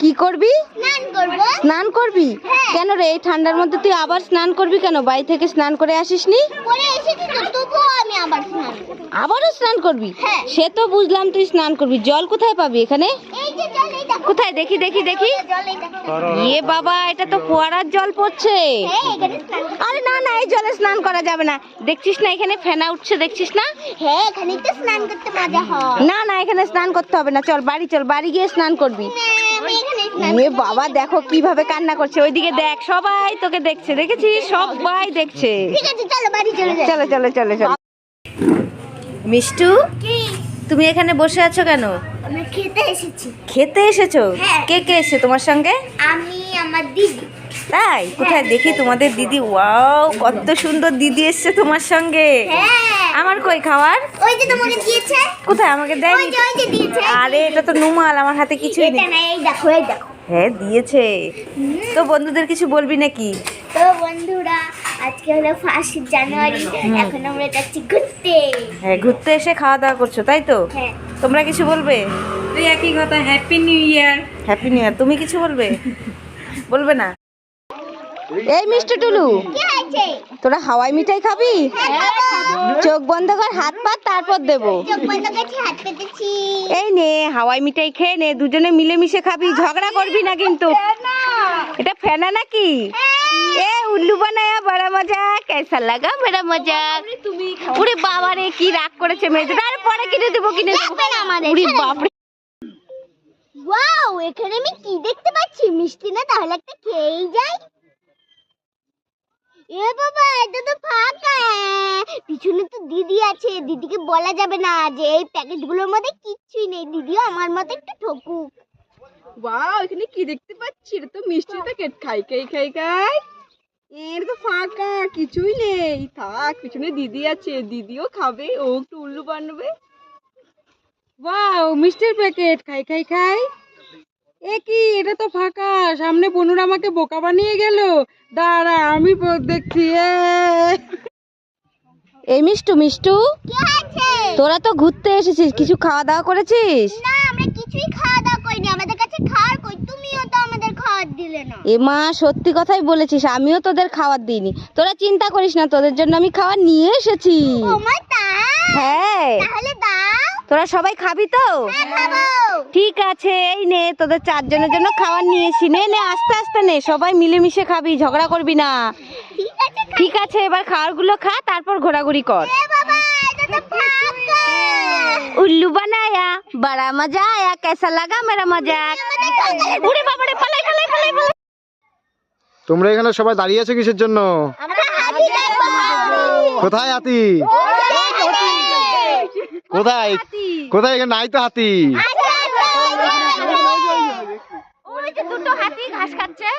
কি করবি? স্নান করবি। হ্যাঁ। কেন রে এই ঠান্ডার মধ্যে তুই আবার স্নান করবি কেন? বাড়ি থেকে স্নান করে স্নান করব। আবারও স্নান করবি? হ্যাঁ। সে তো বুঝলাম তুই স্নান করবি। জল কোথায় পাবি এখানে? কোথায়? দেখি দেখি দেখি। ইয়ে বাবা এটা তো ফোয়ারার জল পড়ছে। আরে না না এই জলে স্নান করা যাবে না। দেখছিস না এখানে ফেনা উঠছে দেখছিস না? হ্যাঁ এখানে তো স্নান করতে মজা হয়। না না এখানে স্নান করতে হবে না। চল বাড়ি চল বাড়ি গিয়ে স্নান করবি। এ বাবা দেখো কীভাবে কান্না করছে। ওইদিকে দেখ সবাই তোকে দেখছে দেখেছিস? সবাই দেখছে। ঠিক আছে চলো বাড়ি চলে যাই। চলো চলো চলো চলো। মিষ্টু কি? তুমি এখানে বসে আছো কেন? আমি খেতে এসেছি। খেতে এসেছ? হ্যাঁ। কে কে এসে তোমার সঙ্গে? আমি আমার দিদি। তাই? কোথায়? দেখি তোমাদের দিদি। ওয়াও কত সুন্দর দিদি এসছে তোমার সঙ্গে। হ্যাঁ। আমার কই খাবার? ওই যে তোমাকে দিয়েছে। কোথায়? আমাকে দেয়নি? ওই যে দিয়েছে। আরে এটা তো নুমাল আমার হাতে কিছুই এটা নেই। না এই দেখো এই দেখো। হ্যাঁ দিয়েছে। তো বন্ধুদের কিছু বলবি নাকি? তো বন্ধুরা আজকে হলো ফার্স্ট জানুয়ারি এখন আমরা যাচ্ছি ঘুরতে। হ্যাঁ ঘুরতে এসে খাওয়া দাওয়া করছ তাই তো? হ্যাঁ। তোমরা কিছু বলবে? ওই একই কথা happy new year happy new year তুমি কিছু বলবে? বলবে না। এই মিষ্টি টুলু তোরা হাওয়াই মিঠাই খাবি? চোখ বন্ধ কর হাত পা তারপর দেবো। চোখ বন্ধ করছি হাত পেতেছি এই নে হাওয়াই মিঠাই খেয়ে নে দুজনে মিলেমিশে খাবি ঝগড়া করবি না কিন্তু। এটা ফেনা নাকি? এ উল্লু বানায়া বড় মজা কেসা লাগা বড় মজা। তুমি উরে বাবা রে কি রাগ করেছে মেয়েটা। আরে পরে কিনে দেবো কিনে দেবো। লাগবে না আমাদের, বাপরে। ওয়াও এখানে আমি কি দেখতে পাচ্ছি? মিষ্টি না তাহলে একটা খেয়েই যাই। এ বাবা এটা তো ফাঁকা। পিছনে তো দিদি আছে দিদিকে বলা যাবে না যে এই প্যাকেটগুলোর মধ্যে কিচ্ছুই নেই। দিদিও আমার মতো একটু ঠকুক। ওয়াও এখানে কি দেখতে পাচ্ছি? এটা তো মিষ্টি প্যাকেট খাই খাই খাই খাই। এর তো ফাঁকা কিছুই নেই। থাক পিছনে দিদি আছে দিদিও খাবে ও একটু উল্লু বানাবে ওয়াও মিষ্টির প্যাকেট খাই খাই খাই। এ কি এটা তো ফাঁকা সামনে বনুর আমাকে বোকা বানিয়ে গেল। দাঁড়া আমি দেখছি এই মিষ্টু মিষ্টু? তোরা তো ঘুরতে এসেছিস কিছু খাওয়া দাওয়া করেছিস? না আমরা কিছুই খাওয়া দাওয়া করিনি আমাদের কাছে খাওয়ার কই তুমিও তো আমাদের খাওয়ার দিলে না এ মা সত্যি কথাই বলেছিস আমিও তোদের খাবার দিইনি। তোরা চিন্তা করিস না তোদের জন্য আমি খাবার নিয়ে এসেছি। হ্যাঁ। তোরা সবাই খাবি তো? হ্যাঁ ঠিক আছে এই নে তোদের চারজনের জন্য খাবার নিয়ে এসি নে নে আস্তে আস্তে নে সবাই মিলেমিশে খাবি ঝগড়া করবি না। ঠিক আছে এবার খাবারগুলো খা তারপর ঘোরাঘুরি কর। বাবা উল্লু বানায়া বড়া মজা আয়া কেসা লাগা মেরা মজাক। উড়ে বাবারে তোমরা এখানে সবাই দাঁড়িয়ে আছো কিসের জন্য? কোথায় হাতি? কোথায়? কোথায় এখানে? নাই তো হাতি। দুটো হাতি ঘাস খাচ্ছে।